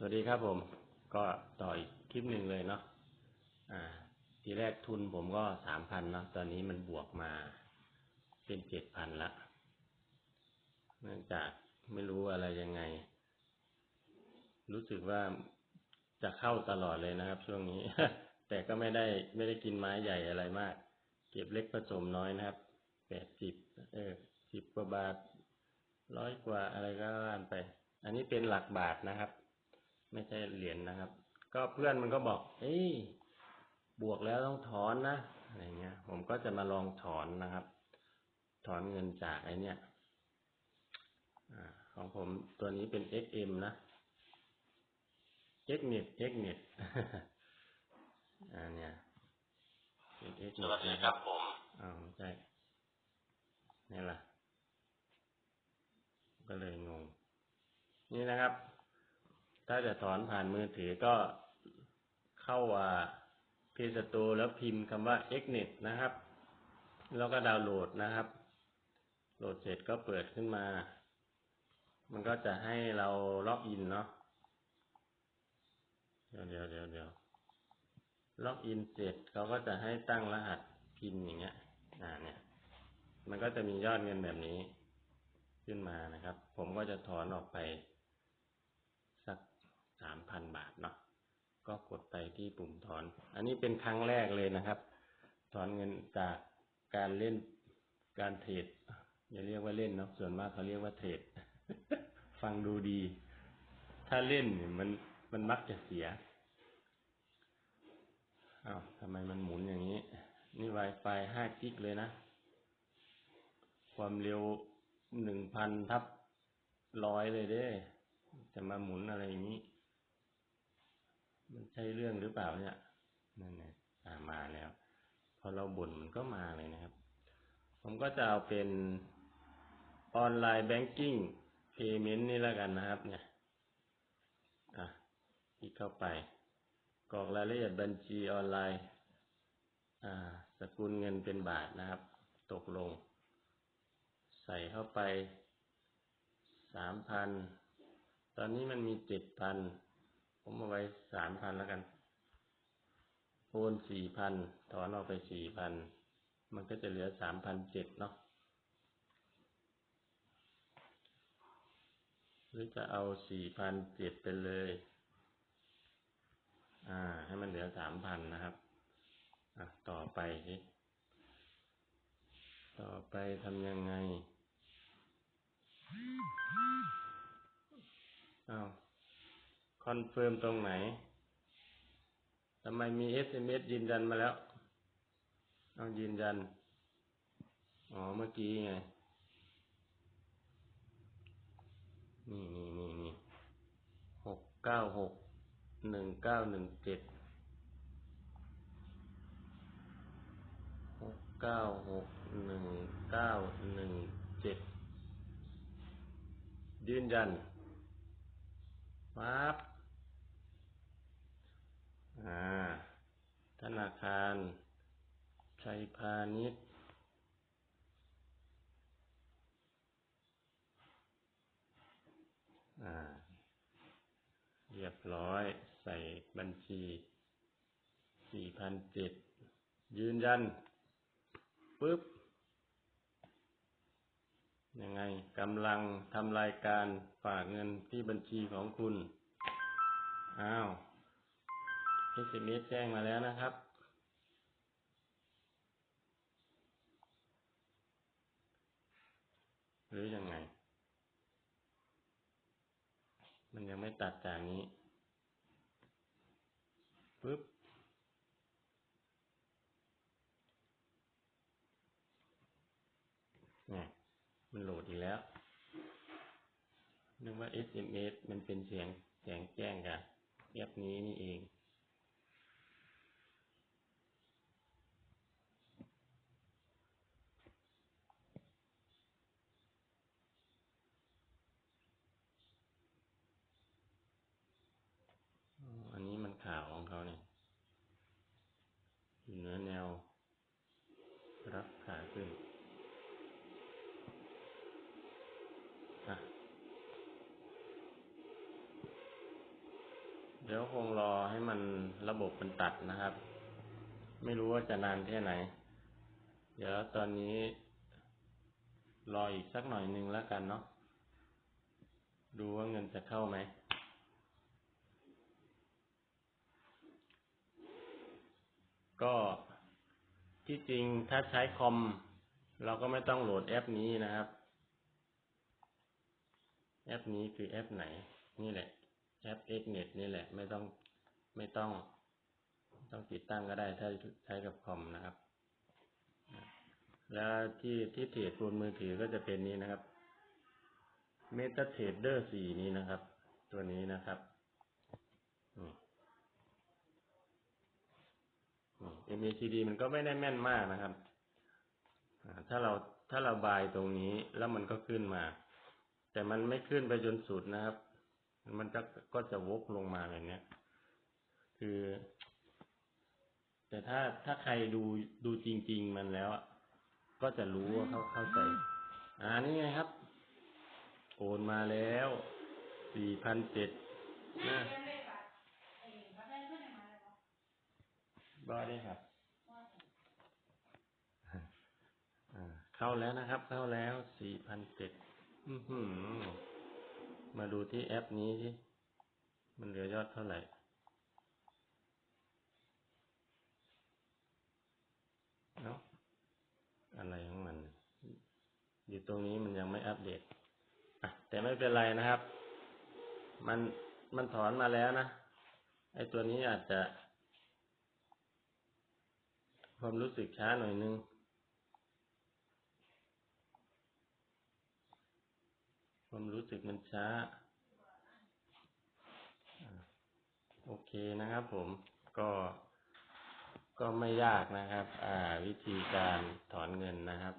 สวัสดีครับผม ก็ต่ออีกคลิปหนึ่งเลยเนาะอ่า ทีแรกทุนผมก็สามพันเนาะตอนนี้มันบวกมาเป็นเจ็ดพันละเนื่องจากไม่รู้อะไรยังไง รู้สึกว่าจะเข้าตลอดเลยนะครับ ช่วงนี้ แต่ก็ไม่ได้ไม่ได้กินไม้ใหญ่อะไรมาก เก็บเล็กผสมน้อยนะครับแปดสิบเออสิบกว่าบาทร้อยกว่าอะไรก็ว่านไป อันนี้เป็นหลักบาทนะครับ ไม่ใช่เหรียญนะครับ ก็เพื่อนมันก็บอก เอ้ยบวกแล้วต้องถอนนะอะไรเงี้ย ผมก็จะมาลองถอนนะครับ ถอนเงินจากไอเนี้ยอของผมตัวนี้เป็น XM นะ XNet XNet อ่าเนี่ยเป็น XNet สวัสดีครับผมอ้าวใช่นี่แหละก็เลยงง นี่นะครับ ถ้าจะถอนผ่านมือถือก็เข้าว่าเพจสตูแล้วพิมพ์คำว่า xnet นะครับ แล้วก็ดาวน์โหลดนะครับ โหลดเสร็จก็เปิดขึ้นมา มันก็จะให้เราล็อกอินเนาะเดี๋ยวเดี๋ยวเดี๋ยวเดี๋ยวล็อกอินเสร็จเขาก็จะให้ตั้งรหัสพินอย่างเงี้ย อ่า เนี่ย มันก็จะมียอดเงินแบบนี้ขึ้นมานะครับ ผมก็จะถอนออกไป สามพันบาทเนาะก็กดไปที่ปุ่มถอน อันนี้เป็นครั้งแรกเลยนะครับ ถอนเงินจากการเล่นการเทรดอย่าเรียกว่าเล่นเนาะส่วนมากเขาเรียกว่าเทรดฟังดูดี ถ้าเล่นมันมันมักจะเสียอ้าวทำไมมันหมุนอย่างนี้ นี่ Wi-Fi ห้ากิกเลยนะ ความเร็วหนึ่งพันทับร้อยเลยเด้ จะมาหมุนอะไรอย่างนี้ มันใช่เรื่องหรือเปล่าเนี่ยนั่นไงอ่ามาแล้วพอเราบ่นมันก็มาเลยนะครับ ผมก็จะเอาเป็นออนไลน์แบงกิ้งเพย์เมนต์นี่แล้วกันนะครับ เนี่ย อะคลิกเข้าไปกรอกรายละเอียดบัญชีออนไลน์ อ่า สกุลเงินเป็นบาทนะครับ ตกลง ใส่เข้าไปสามพันตอนนี้มันมีเจ็ดพัน ผมเอาไว้สามพันแล้วกันโอนสี่พันถอนออกไปสี่พันมันก็จะเหลือสามพันเจ็ดเนาะหรือจะเอาสี่พันเจ็ดไปเลย อ่า ให้มันเหลือสามพันนะครับ อะ ต่อไปสิต่อไปทำยังไง อ้าว คอนเฟิร์มตรงไหนทำไมมี SMS ยืนยันมาแล้วเอายืนยัน อ๋อ เมื่อกี้ไง นี่นี่นี่นี่หกเก้าหกหนึ่งเก้าหนึ่งเจ็ดหกเก้าหกหนึ่งเก้าหนึ่งเจ็ดยืนยันปั๊บ ธนาคาร ชัยพาณิชย์เรียบร้อย ใส่บัญชีสี่พันเจ็ดยืนยันปึ๊บ ยังไงกำลังทำรายการฝากเงินที่บัญชีของคุณ อ้าว SMS แจ้งมาแล้วนะครับ หรือยังไง มันยังไม่ตัดจากนี้ปึ๊บเนี่ยมันโหลดอีกแล้ว นึกว่า SMS มันเป็นเสียงแสงแจ้งกับแอปนี้นี่เอง อันนี้มันข่าวของเขาเนี่ยอยู่เหนือแนว รับขาขึ้น อะ เดี๋ยวคงรอให้มันระบบมันตัดนะครับ ไม่รู้ว่าจะนานแค่ไหน เดี๋ยวตอนนี้ รออีกสักหน่อยหนึ่งแล้วกันเนาะดูว่าเงินจะเข้าไหมก็ที่จริงถ้าใช้คอม เราก็ไม่ต้องโหลดแอปนี้นะครับ แอปนี้คือแอปไหน นี่แหละ แอป Xnet นี่แหละ ไม่ต้องไม่ต้อง ต้องติดตั้งก็ได้ถ้าใช้กับคอมนะครับ แล้วที่ที่เทรดบนมือถือก็จะเป็นนี้นะครับ MetaTrader 4 นี้นะครับ ตัวนี้นะครับนี่ MACD มันก็ไม่ได้แม่นมากนะครับ ถ้าเราถ้าเราบายตรงนี้แล้วมันก็ขึ้นมา แต่มันไม่ขึ้นไปจนสุดนะครับ มันจะก็จะวกลงมาแบบนี้ย คือ แต่ถ้าถ้าใครดูดูจริง ๆ มันแล้วก็จะรู้ว่าเขาเข้าใจอ่านี่ไงครับ โอนมาแล้วสี่พันเจ็ดนะบอได้ครับเข้าแล้วนะครับ เข้าแล้วสี่พันเจ็ดอือหือ มาดูที่แอปนี้ที่มันเหลือยอดเท่าไหร่เนาะอะไรของมัน อยู่ตรงนี้มันยังไม่อัปเดตอะแต่ไม่เป็นไรนะครับ มันมันถอนมาแล้วนะ ไอตัวนี้อาจจะ ความรู้สึกช้าหน่อยนึง ความรู้สึกมันช้า โอเคนะครับผมก็ก็ไม่ยากนะครับ อ่า วิธีการถอนเงินนะครับ